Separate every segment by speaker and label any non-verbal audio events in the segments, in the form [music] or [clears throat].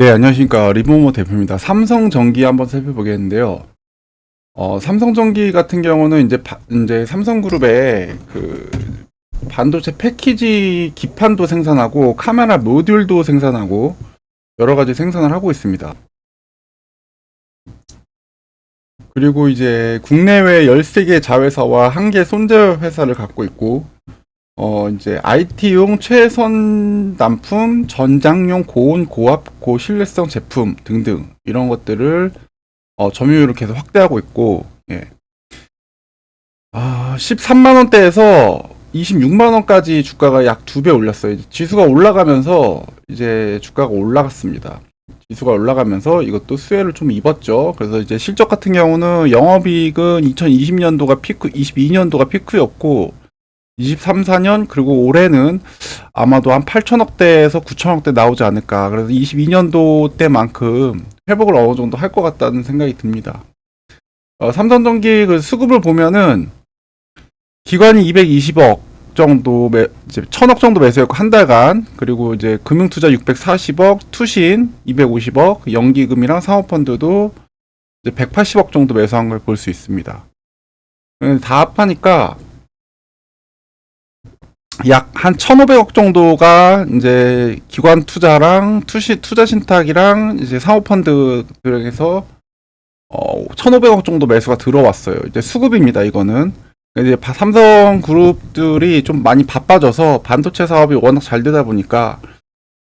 Speaker 1: 네, 안녕하십니까. 리모모 대표입니다. 삼성전기 한번 살펴보겠는데요. 어, 삼성전기 같은 경우는 이제, 바- 이제 삼성그룹의 그 반도체 패키지 기판도 생산하고 카메라 모듈도 생산하고 여러 가지 생산을 하고 있습니다. 그리고 이제 국내외 13개 자회사와 1개 손재 회사를 갖고 있고 어, 이제 IT용 최선 난품, 전장용 고온, 고압, 고신뢰성 제품 등등 이런 것들을 어, 점유율을 계속 확대하고 있고, 예. 아, 13만 원대에서 26만 원까지 주가가 약 두 배 올랐어요. 지수가 올라가면서 이제 주가가 올라갔습니다. 지수가 올라가면서 이것도 수혜를 좀 입었죠. 그래서 이제 실적 같은 경우는 영업이익은 2020년도가 피크, 22년도가 피크였고 23, 4년 그리고 올해는 아마도 한 8천억대에서 9천억대 나오지 않을까. 그래서 22년도 때만큼 회복을 어느 정도 할 것 같다는 생각이 듭니다. 어, 삼성전기 그 수급을 보면은 기관이 220억 정도 매, 이제 1000억 정도 매수했고 한 달간 그리고 이제 금융투자 640억, 투신 250억, 연기금이랑 사모펀드도 이제 180억 정도 매수한 걸 볼 수 있습니다. 다 합하니까 약 한 1,500억 정도가 이제 기관 투자랑 투시 투자 신탁이랑 이제 사모펀드들에서 어 1,500억 정도 매수가 들어왔어요. 이제 수급입니다. 이거는 이제 바- 삼성 그룹들이 좀 많이 바빠져서 반도체 사업이 워낙 잘 되다 보니까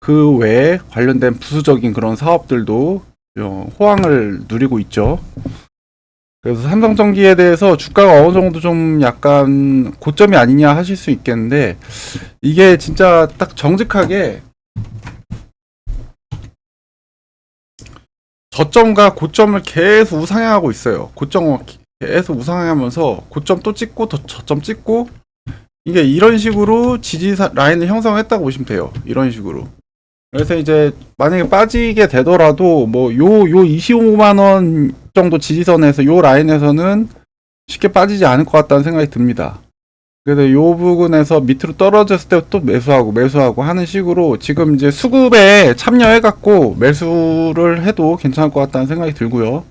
Speaker 1: 그 외에 관련된 부수적인 그런 사업들도 어, 호황을 누리고 있죠. 그래서 삼성전기에 대해서 주가가 어느 정도 좀 약간 고점이 아니냐 하실 수 있겠는데 이게 진짜 딱 정직하게 저점과 고점을 계속 우상향하고 있어요. 고점을 계속 우상향하면서 고점 또 찍고 더 저점 찍고 이게 이런 식으로 지지 사- 라인을 형성했다고 보시면 돼요. 이런 식으로. 그래서 이제 만약에 빠지게 되더라도 뭐 요 요 25만 원 정도 지지선에서 요 라인에서는 쉽게 빠지지 않을 것 같다는 생각이 듭니다. 그래서 요 부분에서 밑으로 떨어졌을 때 또 매수하고 매수하고 하는 식으로 지금 이제 수급에 참여해 갖고 매수를 해도 괜찮을 것 같다는 생각이 들고요.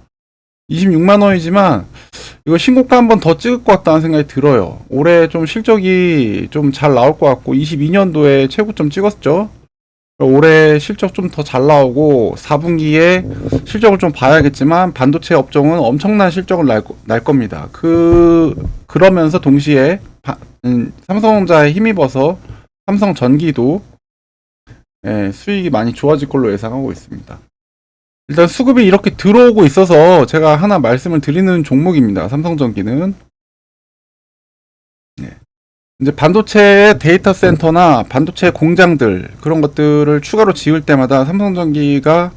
Speaker 1: 26만 원이지만 이거 신고가 한 번 더 찍을 것 같다는 생각이 들어요. 올해 좀 실적이 좀 잘 나올 것 같고 22년도에 최고점 찍었죠. 올해 실적 좀 더 잘 나오고 4분기에 실적을 좀 봐야겠지만 반도체 업종은 엄청난 실적을 날, 거- 날 겁니다. 그 그러면서 동시에 바- 음, 삼성전자에 힘입어서 삼성 전기도 예, 수익이 많이 좋아질 걸로 예상하고 있습니다. 일단 수급이 이렇게 들어오고 있어서 제가 하나 말씀을 드리는 종목입니다. 삼성전기는 네. 이제 반도체 데이터 센터나 반도체 공장들 그런 것들을 추가로 지을 때마다 삼성전기가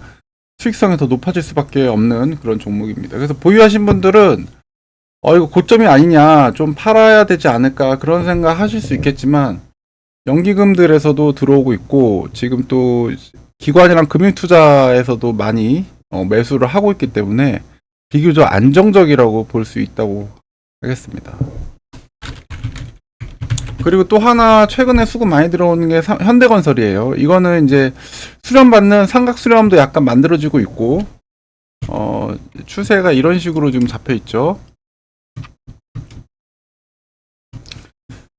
Speaker 1: 수익성이 더 높아질 수밖에 없는 그런 종목입니다. 그래서 보유하신 분들은 어 이거 고점이 아니냐 좀 팔아야 되지 않을까 그런 생각 하실 수 있겠지만 연기금들에서도 들어오고 있고 지금 또 기관이랑 금융투자에서도 많이 어, 매수를 하고 있기 때문에 비교적 안정적이라고 볼 수 있다고 하겠습니다. 그리고 또 하나 최근에 수급 많이 들어오는 게 삼- 현대건설이에요. 이거는 이제 수렴받는 삼각 수렴도 약간 만들어지고 있고 어, 추세가 이런 식으로 지금 잡혀 있죠.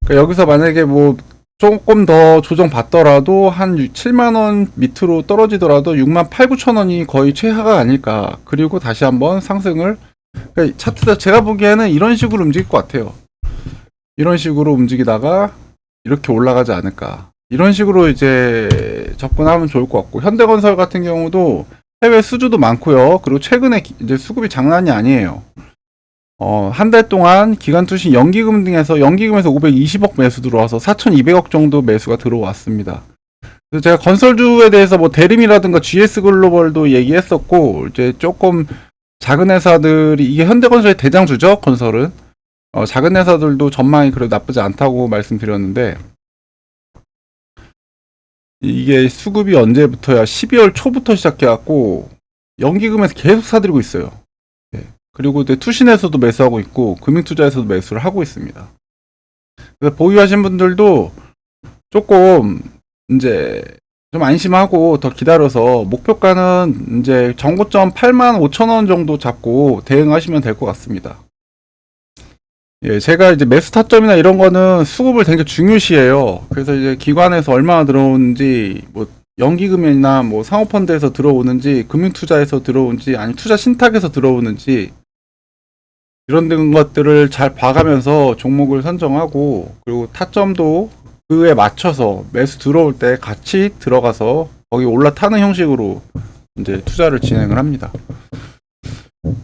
Speaker 1: 그러니까 여기서 만약에 뭐 조금 더 조정 받더라도 한 7만 원 밑으로 떨어지더라도 6만 8, 9천 원이 거의 최하가 아닐까. 그리고 다시 한번 상승을 그러니까 차트가 제가 보기에는 이런 식으로 움직일 것 같아요. 이런 식으로 움직이다가 이렇게 올라가지 않을까. 이런 식으로 이제 접근하면 좋을 것 같고 현대건설 같은 경우도 해외 수주도 많고요. 그리고 최근에 기- 이제 수급이 장난이 아니에요. 어, 한 달 동안 기간 투신 연기금 등에서 연기금에서 520억 매수 들어와서 4,200억 정도 매수가 들어왔습니다. 그래서 제가 건설주에 대해서 뭐 대림이라든가 GS 글로벌도 얘기했었고 이제 조금 작은 회사들이 이게 현대건설의 대장주죠 건설은 어, 작은 회사들도 전망이 그래도 나쁘지 않다고 말씀드렸는데 이게 수급이 언제부터야 12월 초부터 시작해갖고 연기금에서 계속 사들이고 있어요. 예. 그리고 투신에서도 매수하고 있고 금융투자에서도 매수를 하고 있습니다. 그래서 보유하신 분들도 조금 이제 좀 안심하고 더 기다려서 목표가는 이제 정고점 8만 5천 원 정도 잡고 대응하시면 될 것 같습니다. 예, 제가 이제 매수 타점이나 이런 거는 수급을 되게 중요시해요. 그래서 이제 기관에서 얼마나 들어오는지, 뭐 연기금이나 뭐 상호펀드에서 들어오는지, 금융투자에서 들어오는지, 아니 투자 신탁에서 들어오는지 이런 등 것들을 잘 봐가면서 종목을 선정하고 그리고 타점도 그에 맞춰서 매수 들어올 때 같이 들어가서 거기 올라타는 형식으로 이제 투자를 진행을 합니다.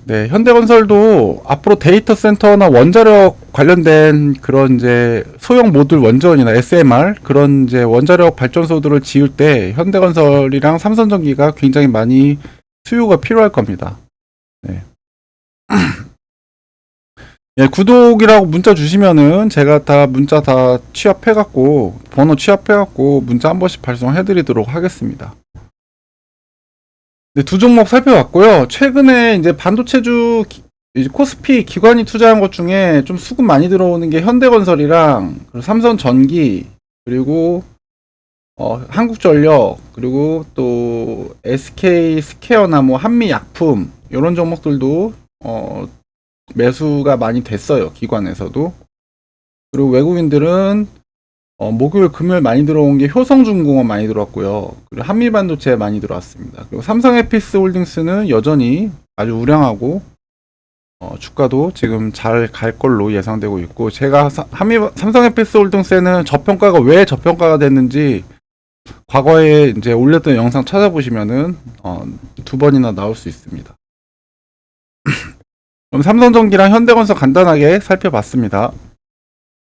Speaker 1: 네, 현대건설도 앞으로 데이터 센터나 원자력 관련된 그런 이제 소형 모듈 원전이나 SMR 그런 이제 원자력 발전소들을 지을 때 현대건설이랑 삼성전기가 굉장히 많이 수요가 필요할 겁니다. 네. [clears throat] 예, 구독이라고 문자 주시면은 제가 다 문자 다 취합해갖고 번호 취합해갖고 문자 한 번씩 발송해드리도록 하겠습니다. 네, 두 종목 살펴봤고요. 최근에 이제 반도체주 기- 이제 코스피 기관이 투자한 것 중에 좀 수급 많이 들어오는 게 현대건설이랑 삼성전기 그리고 어, 한국전력 그리고 또 SK 스퀘어나 뭐 한미약품 이런 종목들도 어, 매수가 많이 됐어요. 기관에서도. 그리고 외국인들은 어, 목요일, 금요일 많이 들어온 게 효성중공업 많이 들어왔고요. 그리고 한미반도체 많이 들어왔습니다. 그리고 삼성 에피스 홀딩스는 여전히 아주 우량하고 어, 주가도 지금 잘 갈 걸로 예상되고 있고 제가 사- 한미 삼성 에피스 홀딩스에는 저평가가 왜 저평가가 됐는지 과거에 이제 올렸던 영상 찾아보시면은 어, 두 번이나 나올 수 있습니다. [clears throat] 그럼 삼성전기랑 현대건설 간단하게 살펴봤습니다.